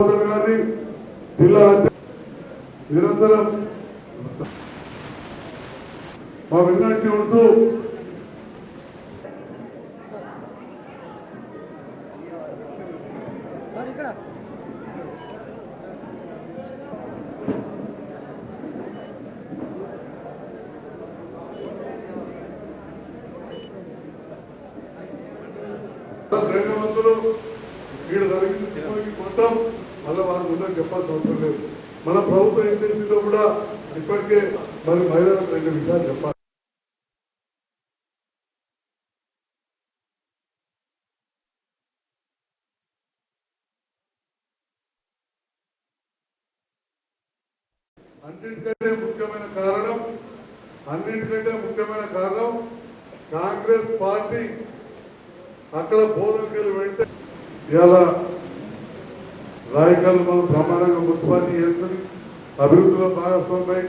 గారిని జిల్లా నిరంతరం మా విన్నట్టు ఉంటూ సార్ ఇక్కడ ధైర్యవంతులు వీడు జరిగింది ఇప్పటికీ మొత్తం మళ్ళీ వారి ముందర చెప్పాల్సిన అవసరం లేదు. మన ప్రభుత్వం ఏం చేసిందో కూడా ఇప్పటికే మరి మహిళలకు రెండు విషయాలు చెప్పాలి. అన్నిటికంటే ముఖ్యమైన కారణం అన్నిటికంటే ముఖ్యమైన కారణం కాంగ్రెస్ పార్టీ అక్కడ బోధనకెళ్ళి వెంటే ఇలా రాయకాలు మనం బ్రహ్మాండంగా మున్సిపాలిటీ చేసుకుని అభివృద్ధిలో భాగస్వామ్యం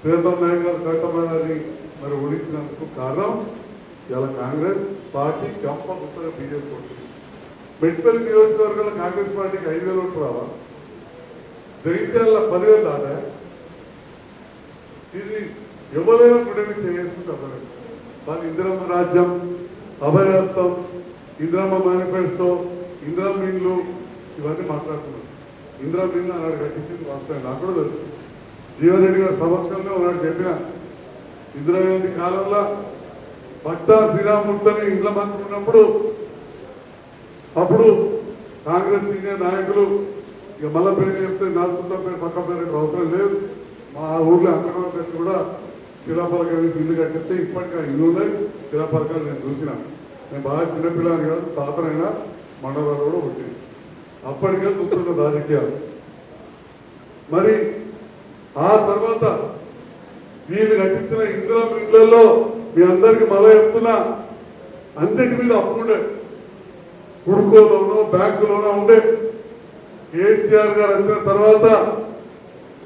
ప్రియతమ్ నాయక్ గారు కట్టమని మరి ఊహించినందుకు కారణం ఇలా కాంగ్రెస్ పార్టీ గంప కొత్తగా బీజేపీ కొట్టింది మెట్పల్లి నియోజకవర్గంలో కాంగ్రెస్ పార్టీకి ఐదు వేలు ఓట్లు రావా? జగిత్యాల పదివేలు దాటా ఇది ఎవరైనా కూడా చేసుకుంటారు వాళ్ళ ఇందిరమ్మ రాజ్యం అభయహస్తం ఇందిరమ్మ మేనిఫెస్టో ఇందిరమ్మ ఇండ్లు ఇవన్నీ మాట్లాడుతున్నాం. ఇందిరా ఇండ్లు అన్నాడు కట్టించింది వాస్తవం. నాకు కూడా తెలుసు. జీవన్ రెడ్డి గారి సమక్షంలో ఉన్నాడు చెప్పిన ఇందిరాగాంధీ కాలంలో పట్టా శ్రీరామూర్తిని ఇంట్లో మంత్రి ఉన్నప్పుడు అప్పుడు కాంగ్రెస్ సీనియర్ నాయకులు ఇక మళ్ళా పేరు చెప్తే నా సొంత పేరు పక్క పేరు అవసరం లేదు. మా ఊర్లో అక్కడ వచ్చి కూడా శిలాపలకాలు వేసి ఇల్లు కట్టిస్తే ఇప్పటికీ ఇల్లు ఉన్నాయి శిలాపలకాలు నేను చూసిన. నేను బాగా చిన్నపిల్లని కాదు తాతనైనా మండలాలు కూడా పుట్టింది. అప్పటికే చూస్తున్న రాజకీయాలు. మరి ఆ తర్వాత వీళ్ళు కట్టించిన ఇందిరా ఇళ్ళలో మీ అందరికి మళ్ళా చెప్తున్నా అన్నిటి మీద అప్పుండే కుడుకోలోనో బ్యాంకులోనో ఉండే. కేసీఆర్ గారు వచ్చిన తర్వాత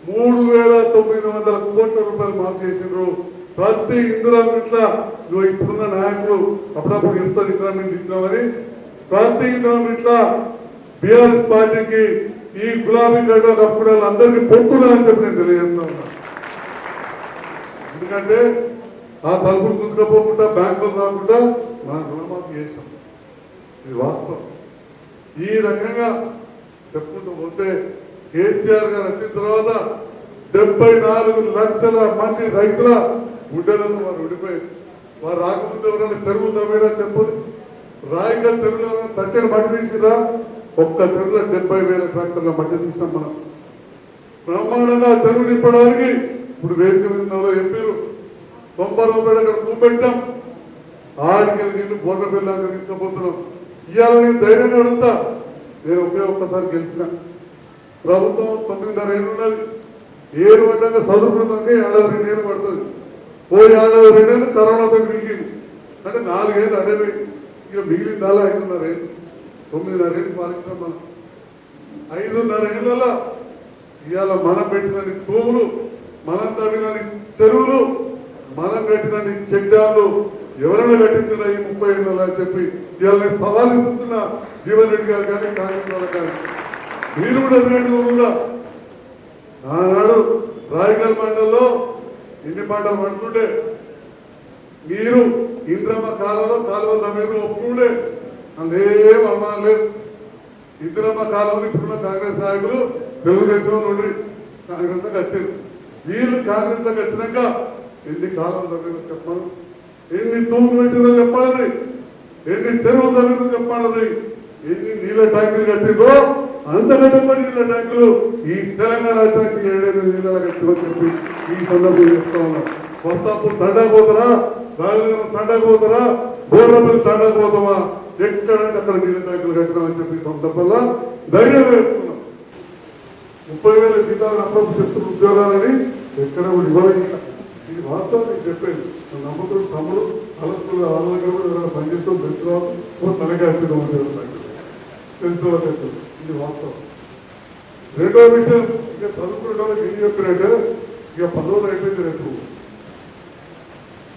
మూడు వేల తొమ్మిది వందల కోట్ల రూపాయలు మాఫ్ చేసినారు ప్రతి ఇందిరా ఇంట్లో నువ్వు ఇప్పుడున్న నాయకులు అప్పుడప్పుడు ఎంత ఇందిరా మీద ఇచ్చినామని ప్రతి ఇందిరా మిట్ల బీఆర్ఎస్ పార్టీకి ఈ గులాబీ జెండా కప్పుడు అందరికీ పొత్తులని చెప్పి నేను తెలియజేస్తా ఉన్నా. ఎందుకంటే ఆ తలుపులు గుంజుకపోకుండా బ్యాంకులు రాకుండా మనం రుణమాఫీ చేశాం. ఇది వాస్తవం. ఈ రకంగా చెప్పుకుంటూ పోతే కేసీఆర్ గారు వచ్చిన తర్వాత డెబ్బై నాలుగు లక్షల మంది రైతుల గుడ్డలను వారు విడిపోయారు. వారు రాకముందు ఎవరైనా చెరువులు తవ్వేరా చెప్పదు రాయిగా చెరువులో ఎవరైనా తట్టెడు మట్టి తీసిరా ఒక్క చెరువులో డెబ్బై వేల ట్రాక్టర్ల మధ్య తీసినాం మనం. బ్రహ్మాండంగా చెరువు నింపడానికి ఇప్పుడు వేదిక మీద ఎంపీలు తొంభై రూపాయలు అక్కడ కూపెట్టాం. ఆడికి నీళ్ళు బోర్ల పిల్లలు తీసుకుపోతున్నాం. ఇవాళ నేను ధైర్యంగా అడుగుతా. నేను ఒకే ఒక్కసారి గెలిచిన. ప్రభుత్వం తొమ్మిదిన్నర ఏళ్ళు ఉన్నది. ఏడు పడ్డాక చదువుకున్నాక ఏడాది రెండేళ్ళు పడుతుంది. పోయి ఏడాది రెండేళ్ళు కరోనాతో మిగిలింది. అంటే నాలుగేళ్ళు అదే ఇక మిగిలిందాలా ఐదున్నర ఏళ్ళు. తొమ్మిదిన్నర ఏళ్ళు పాలించాం మనం ఐదున్నర ఏళ్ళలో ఇవాళ మనం పెట్టినని తోములు మనం తవ్వినని చెరువులు మనం కట్టినని చెక్ ఎవరైనా కట్టించిన ఈ ముప్పై ఏళ్ళలో అని చెప్పి ఇవాళ నేను సవాల్ ఇస్తున్నా జీవన్ రెడ్డి గారు కానీ కాంగ్రెస్ వాళ్ళకి కానీ. మీరు కూడా ఎదురండి కూడా ఆనాడు రాయగల్ మండలంలో ఇన్ని పంటలు పడుతుండే? మీరు ఇంద్రమ్మ కాలంలో కాలువ తమ్మిరు ఒప్పుకుండే. అందుకేం అవమానం లేదు ఇందిరమ్మ కాలంలో ఇప్పుడున్న కాంగ్రెస్ నాయకులు తెలుగుదేశం నుండి కాంగ్రెస్ దాకా వచ్చారు. వీళ్ళు కాంగ్రెస్ దాకా వచ్చినాక ఎన్ని కాలం తగ్గిందో చెప్పాలి. ఎన్ని తూములు పెట్టిందో చెప్పాలి. ఎన్ని చెరువులు తగ్గిందో చెప్పాలి. ఎన్ని నీళ్ళ ట్యాంకులు కట్టిందో అంతకంటే కూడా నీళ్ళ ట్యాంకులు ఈ తెలంగాణ రాష్ట్రానికి ఏడైనా నీళ్ళ కట్టిందో చెప్పి ఈ సందర్భంగా చెప్తా ఉన్నాం. వస్తాపు తండకపోతారా? రాజధాని తండకపోతారా? బోర్రపల్లి తండకపోతామా ఎక్కడంటే అక్కడ నీళ్ళ ట్యాంకులు కట్టినామని చెప్పి సందర్భంగా ధైర్యం చెప్తున్నాం ముప్పై వేల జీతాలు అప్పుడప్పుడు చెప్తున్న ఉద్యోగాలని ఎక్కడ కూడా ఇవ్వలేదు. ఇది వాస్తవం నేను చెప్పాను నమ్ముతున్న తమ్ముడు కలస్కులు వాళ్ళ దగ్గర కూడా ఎవరైనా పనిచేస్తూ తెలుసుకోవాలి తనకే వచ్చిన ఉద్యోగం తెలుసుకోవాలి ఇది వాస్తవం. రెండో విషయం ఇక చదువుకునే ఏం చెప్పినట్టే ఇక పదవులు అయిపోయింది రేపు.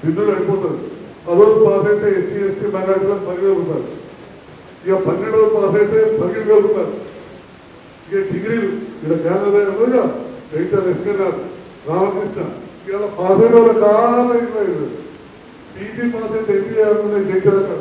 విధులు అయిపోతుంది పదవ పాస్ అయితే ఎస్సీ ఎస్టీ మైనార్టీలకు పదివేలు రూపాయలు ఇక పన్నెండవ పాస్ అయితే పదిహేను వేలు రూపాయలు ఇక డిగ్రీలు ఇక్కడ జ్ఞానోదయం ఉన్నదిగా. రైటర్ ఎస్కన్నారు రామకృష్ణ ఇలా పాస్ అయిన వాళ్ళు చాలా ఎక్కువ పీజీ పాస్ అయితే ఎంపీ అయ్యారు జగ్గారు అక్కడ.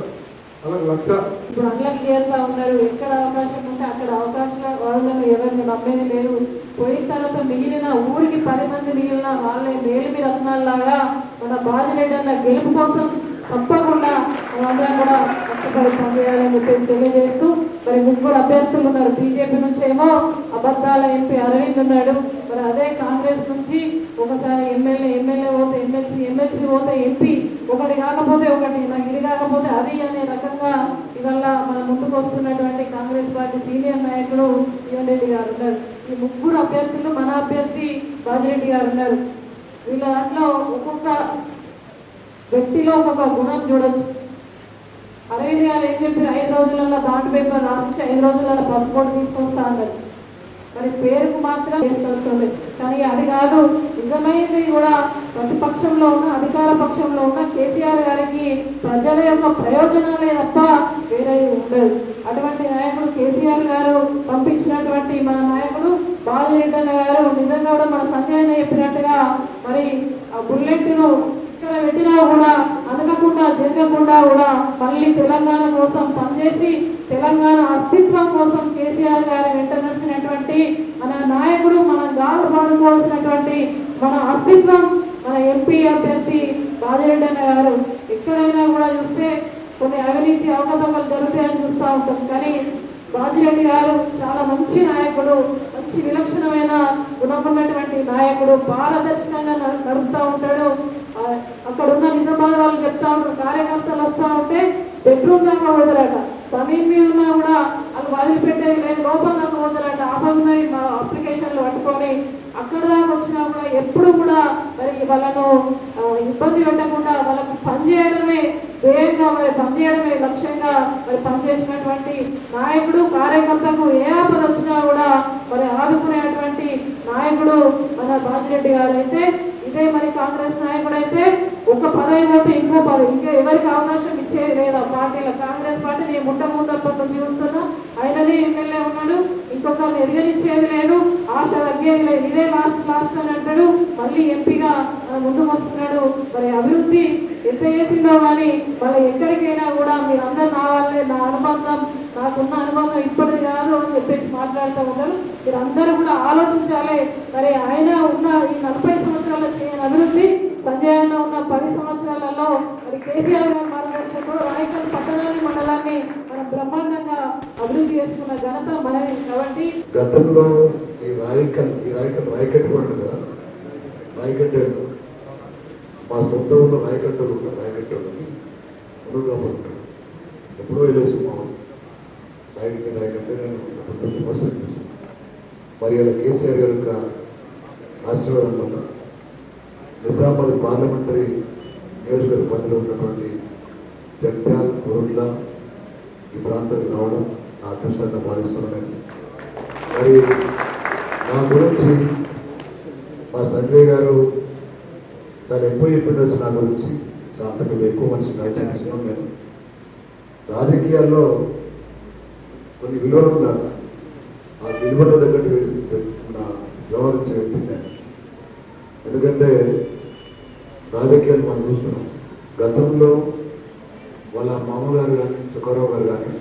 అలా లక్ష. ఇప్పుడు అట్లకి చేస్తా ఉన్నారు ఎక్కడ అవకాశం ఉంటే అక్కడ అవకాశం వాళ్ళను ఎవరిని నమ్మేది లేదు. పోయిన తర్వాత మిగిలిన ఊరికి పది మంది మిగిలిన వాళ్ళే మేలిమి రత్నాల్లాగా మన బాధ్యత గెలుపు కోసం తప్పకుండా మేమందరం కూడా కష్టపడి పనిచేయాలని చెప్పేసి తెలియజేస్తూ మరి ముగ్గురు అభ్యర్థులు ఉన్నారు. బీజేపీ నుంచి ఏమో అబద్ధాల ఎంపీ అరవింద్ ఉన్నాడు. మరి అదే కాంగ్రెస్ నుంచి ఒకసారి ఎమ్మెల్యే ఎమ్మెల్యే పోతే ఎమ్మెల్సీ ఎమ్మెల్సీ పోతే ఎంపీ ఒకటి కాకపోతే ఒకటి నాకు ఇది కాకపోతే అది అనే రకంగా ఇవల్ల మన ముందుకు వస్తున్నటువంటి కాంగ్రెస్ పార్టీ సీనియర్ నాయకుడు జీవన్ రెడ్డి గారు ఉన్నారు. ఈ ముగ్గురు అభ్యర్థులు మన అభ్యర్థి బాజిరెడ్డి గారు ఉన్నారు. వీళ్ళ దాంట్లో ఒక్కొక్క వ్యక్తిలో ఒక గుణం చూడొచ్చు. అరవింద్ గారు ఏం చెప్పారు ఐదు రోజులలో బాండ్ పేపర్ రాసించి ఐదు రోజులలో పాస్పోర్ట్ తీసుకొస్తా అన్నారు మరి పేరుకు మాత్రం తీసుకొస్తుంది. కానీ అది కాదు నిజమైనది కూడా ప్రతిపక్షంలో ఉన్న అధికార పక్షంలో ఉన్న కేసీఆర్ గారికి ప్రజల యొక్క ప్రయోజనాలే తప్ప వేరే ఉండదు. అటువంటి నాయకుడు కేసీఆర్ గారు పంపించినటువంటి మన నాయకుడు బాలరెడ్డి గారు నిజంగా కూడా మన సంజయ్ చెప్పినట్టుగా మరి ఆ బుల్లెట్ను ఎక్కడ పెట్టినా కూడా అనగకుండా జరగకుండా కూడా మళ్ళీ తెలంగాణ కోసం పనిచేసి తెలంగాణ అస్తిత్వం కోసం కేసీఆర్ గారి వెంట నడిచినటువంటి మన నాయకుడు మన గాలు పాడుకోవాల్సినటువంటి మన అస్తిత్వం మన ఎంపీ అభ్యర్థి బాజిరెడ్డి అన్న గారు. ఎక్కడైనా కూడా చూస్తే కొన్ని అవినీతి అవకతవకలు జరుగుతాయని చూస్తూ ఉంటాం. కానీ బాజిరెడ్డి గారు చాలా మంచి నాయకుడు మంచి విలక్షణమైన గుణమున్నటువంటి నాయకుడు పారదర్శకంగా నడుపుతూ ఉంటాడు. అక్కడ ఉన్న నిజామాబాద్ వాళ్ళు చెప్తా ఉంటారు కార్యకర్తలు వస్తా ఉంటే బెడ్రూమ్ దాకా వదలట సమీన్ మీద ఉన్నా కూడా వాళ్ళు వదిలిపెట్టేది లేదు. లోపల దాకా వదలట ఆపన్నాయి మా అప్లికేషన్లు పట్టుకొని అక్కడ దాకా వచ్చినా కూడా ఎప్పుడు కూడా మరి వాళ్ళను ఇబ్బంది పెట్టకుండా వాళ్ళకు పనిచేయడమే వేగంగా మరి పనిచేయడమే లక్ష్యంగా మరి పనిచేసినటువంటి నాయకుడు కార్యకర్తకు ఏ ఆపద వచ్చినా కూడా మరి ఆదుకునేటువంటి నాయకుడు మన బాజిరెడ్డి గారు. అయితే ఇదే మరి కాంగ్రెస్ నాయకుడు అయితే ఒక పదవి పోతే ఇంకో పదవి. ఇంకా ఎవరికి అవకాశం ఇచ్చేది లేదా పార్టీలో. కాంగ్రెస్ పార్టీ నేను ముట్ట ముందప్పటి నుంచి చూస్తున్నా ఆయనది ఎమ్మెల్యే ఉన్నాడు ఇంకొకరిని ఎదిగనిచ్చేది లేదు ఆశ తగ్గేది లేదు. ఇదే లాస్ట్ లాస్ట్ అని అంటాడు. మళ్ళీ ఎంపీగా ముందుకు వస్తున్నాడు. మరి అభివృద్ధి ఎంత చేసిందో కానీ మళ్ళీ ఎక్కడికైనా కూడా మీరు అందరు నా వాళ్ళే నా అనుబంధం నాకున్న అనుభవం ఇప్పటిది కాదు అని చెప్పేసి మాట్లాడుతూ ఉంటారు మీరు అందరూ కూడా ఆలోచించాలి. మరి ఆయన ఉన్న ఈ నలభై సంవత్సరాల చేయని అభివృద్ధి సంజయ్ అన్న ఉన్న పది సంవత్సరాలలో మరి కేసీఆర్ గారి మార్గదర్శకంలో రాయకల్ పట్టణాన్ని మండలాన్ని మనం బ్రహ్మాండంగా అభివృద్ధి చేసుకున్న ఘనత మనది కాబట్టి గతంలో ఈ రాయకల్ ఈ రాయకల్ రాయకట్టు కదా రాయకట్టు మా సొంత ఉన్న రాయకట్టలు ఉంటారు రాయకట్టు ఎప్పుడో వెళ్ళేసి మా రాయకట్టు రాయకట్టు నేను ట్వంటీ పర్సెంట్ చూస్తాను మరి కేసీఆర్ గారి యొక్క ఆశీర్వాదం వల్ల నిజామాబాద్ పార్లమెంటరీ నియోజకవర్గ పరిధిలో ఉన్నటువంటి జగ్త్యాల్ కురుట్ల ఈ ప్రాంతానికి రావడం నా అదృష్టంగా భావిస్తున్నాను. మరి నా గురించి మా సంజయ్ గారు చాలా ఎక్కువ చెప్పిండొచ్చు నా గురించి చాలా అంతకంటే ఎక్కువ మనిషి నడిచాను నేను. రాజకీయాల్లో కొన్ని విలువలు ఉండాలి. ఆ విలువల దగ్గర వెళ్ళి వ్యవహరించే వ్యక్తి నేను ఎందుకంటే రాజకీయాలు మనం చూస్తున్నాం. గతంలో వాళ్ళ మామగారు కానీ చుక్కారావు గారు కానీ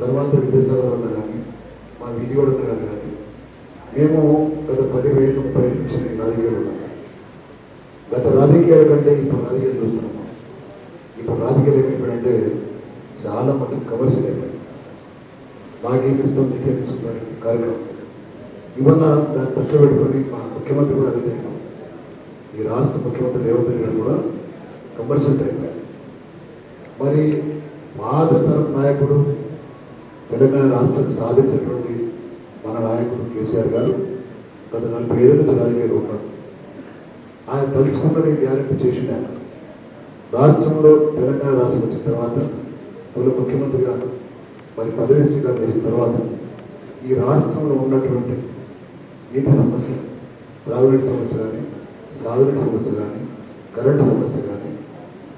తర్వాత విద్యాసాగర్ అన్న కానీ మా విజయవాడ అన్న గారు కానీ మేము గత పది వేలు ముప్పై ఏళ్ళ నుంచి రాజకీయాలు ఉన్నాం. గత రాజకీయాల కంటే ఇప్పుడు రాజకీయాలు చూస్తున్నాము ఇప్పుడు రాజకీయాలు ఏమైపోయాయంటే చాలా మటుకు కమర్షియల్ అయిపోయింది నాకేమిస్తాం నీకేమిస్తున్నారు కార్యక్రమం? ఇవన్న దాన్ని దృష్టిలో పెట్టుకొని మా ముఖ్యమంత్రి కూడా అదే ఈ రాష్ట్ర ముఖ్యమంత్రి రేవంత్ రెడ్డి గారు కూడా కమర్షియల్ అయిపోయారు మరి మా తరం నాయకుడు తెలంగాణ రాష్ట్రం సాధించినటువంటి మన నాయకుడు కేసీఆర్ గారు గత నలభై ఏళ్ళ నుంచి రాజకీయాలు ఉన్నాడు ఆయన తలుచుకున్నది గ్యారెంటీ చేసిన ఆయన. రాష్ట్రంలో తెలంగాణ రాష్ట్రం వచ్చిన తర్వాత తొలి ముఖ్యమంత్రిగా మరి పదవి స్వీకారం చేసిన తర్వాత ఈ రాష్ట్రంలో ఉన్నటువంటి నీటి సమస్య త్రాగునీటి సమస్య కానీ సాగునీటి సమస్య కానీ కరెంటు సమస్య కానీ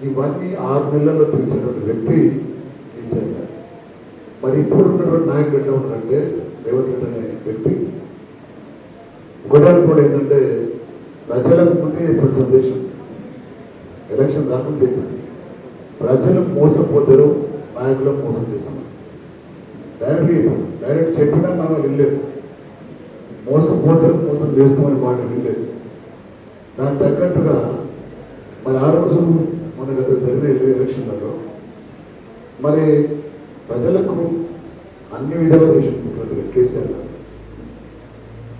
ఇవన్నీ ఆరు నెలల్లో తీర్చినటువంటి వ్యక్తి కేసీఆర్ గారు. మరి ఇప్పుడు ఉన్నటువంటి నాయకులు ఎట్లా ఉన్నారంటే రేవంత్ రెడ్డి అనే వ్యక్తి. ఒకటానికి కూడా ఏంటంటే ప్రజలకు ముందే చెప్పిన సందేశం. ఎలక్షన్ రాకుండా చెప్పింది ప్రజలు మోసపోతారు నాయకులు మోసం చేస్తున్నారు. డైరెక్ట్గా డైరెక్ట్ చెప్పినా మనం వెళ్ళలేదు మోసపోతారు మోసం చేస్తామని మాట వినలేదు. దానికి తగ్గట్టుగా మరి ఆ రోజు మన గత జరిగిన ఎలక్షన్లలో మరి ప్రజలకు అన్ని విధాల విషయం కేసీఆర్ గారు.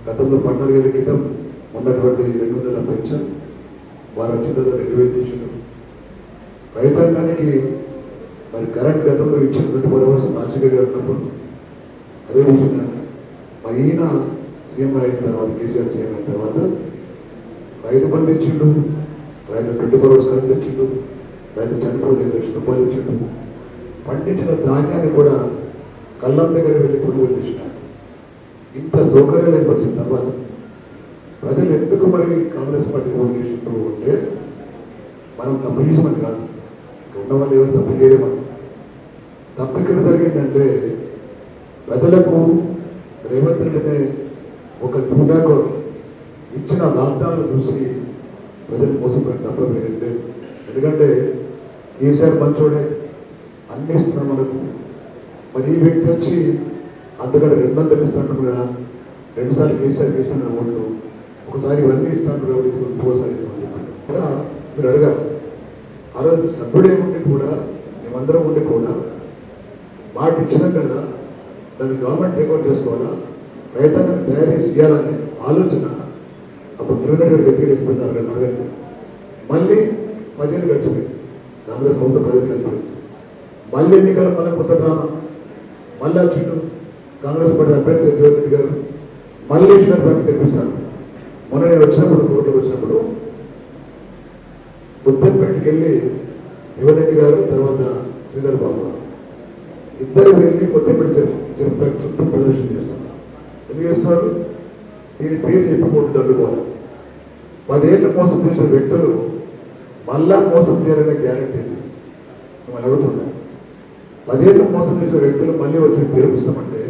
గతంలో పద్నాలుగేళ్ళ క్రితం ఉన్నటువంటి రెండు వందల పెన్షన్ వారు వచ్చిన తర్వాత రెండు వేలు చేసిండు రైతాంగానికి మరి కరెంట్ గతంలో ఇచ్చినటువంటి ట్వంటీ రాజశేఖర్ గారు ఉన్నప్పుడు అదే విషయంగా పైన ఈయన సీఎం అయిన తర్వాత కేసీఆర్ సీఎం అయిన తర్వాత రైతు బంధు ఇచ్చిండు రైతు ట్వంటీ ఫోర్ తెచ్చిండు. రైతు చనిపోతే లక్ష లక్షల రూపాయలు ఇచ్చిండు పండించిన ధాన్యాన్ని కూడా కళ్ళం దగ్గర వెళ్ళి కొనుగోలు చేసినారు. ఇంత సౌకర్యాలు ఏర్పరిచిన తర్వాత ప్రజలు ఎందుకు మరి కాంగ్రెస్ పార్టీ ఓటు చేసినప్పుడు అంటే మనం తప్పు చేసామని కాదు. ఉన్న వాళ్ళు ఎవరు తప్పు చేయడం మనం తప్పు ఇక్కడ జరిగిందంటే ప్రజలకు రేవంత్ రెడ్డినే నాకు ఇచ్చిన వాగ్దానాలు చూసి ప్రజలు మోసపోయిన తప్ప వేరే ఎందుకంటే కేసీఆర్ మంచోడే అన్ని ఇస్తున్నాం మనకు మరి ఈ వ్యక్తి వచ్చి అంతకంటే రెండు వందలు ఇస్తాంటారు కదా రెండుసార్లు కేసీఆర్ చేసిన ఓట్లు. ఒకసారి ఇవన్నీ ఇస్తాంటారు కాబట్టి ఇది ఇంకోసారి కూడా మీరు అడగారు ఆ రోజు సభ్యుడే ఉండి కూడా మేమందరం ఉండి కూడా మాట ఇచ్చినాం కదా దాన్ని గవర్నమెంట్ రికార్డ్ చేసుకోవాలా? రైతాంగాన్ని తయారీ చేయాలనే ఆలోచన అప్పుడు కిరణ్ గారికి ఎత్తుకెళ్ళిపోయినారు రెండు అడగండి మళ్ళీ పదిహేను గడిచిపోయింది. కాంగ్రెస్ ప్రభుత్వం పదిహేను గడిచిపోయింది. మళ్ళీ ఎన్నికల మళ్ళీ కొత్త డ్రామా మళ్ళీ వచ్చిండు కాంగ్రెస్ పార్టీ అభ్యర్థి జగన్ రెడ్డి గారు మళ్ళీ ఇచ్చిన పని తెప్పిస్తాను మొన్న నేను వచ్చినప్పుడు కోర్టులో వచ్చినప్పుడు ఉత్తర్పేటకి వెళ్ళి యువరెడ్డి గారు తర్వాత శ్రీధర్ బాబు గారు ఇద్దరు వెళ్ళి కొత్తపేట చెప్పి చుట్టూ ప్రదర్శన చేస్తున్నారు ఎందుకు దీని పేరు చెప్పుకుంటూ అడ్డుకోవాలి పదేళ్ళు మోసం చేసిన వ్యక్తులు మళ్ళా మోసం చేయాలనే గ్యారెంటీ ఇది మిమ్మల్ని అడుగుతున్నా. పదేళ్ళు మోసం చేసిన వ్యక్తులు మళ్ళీ వచ్చి తెరిపిస్తామంటే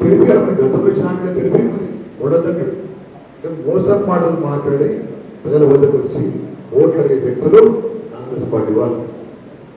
తిరిపి గతంలో ఇచ్చినాక తిరిపి ఉండదండి మోసం మాటలు మాట్లాడి ప్రజల వద్దకు వచ్చి ఓట్లు అడిగే వ్యక్తులు కాంగ్రెస్ పార్టీ వాళ్ళు.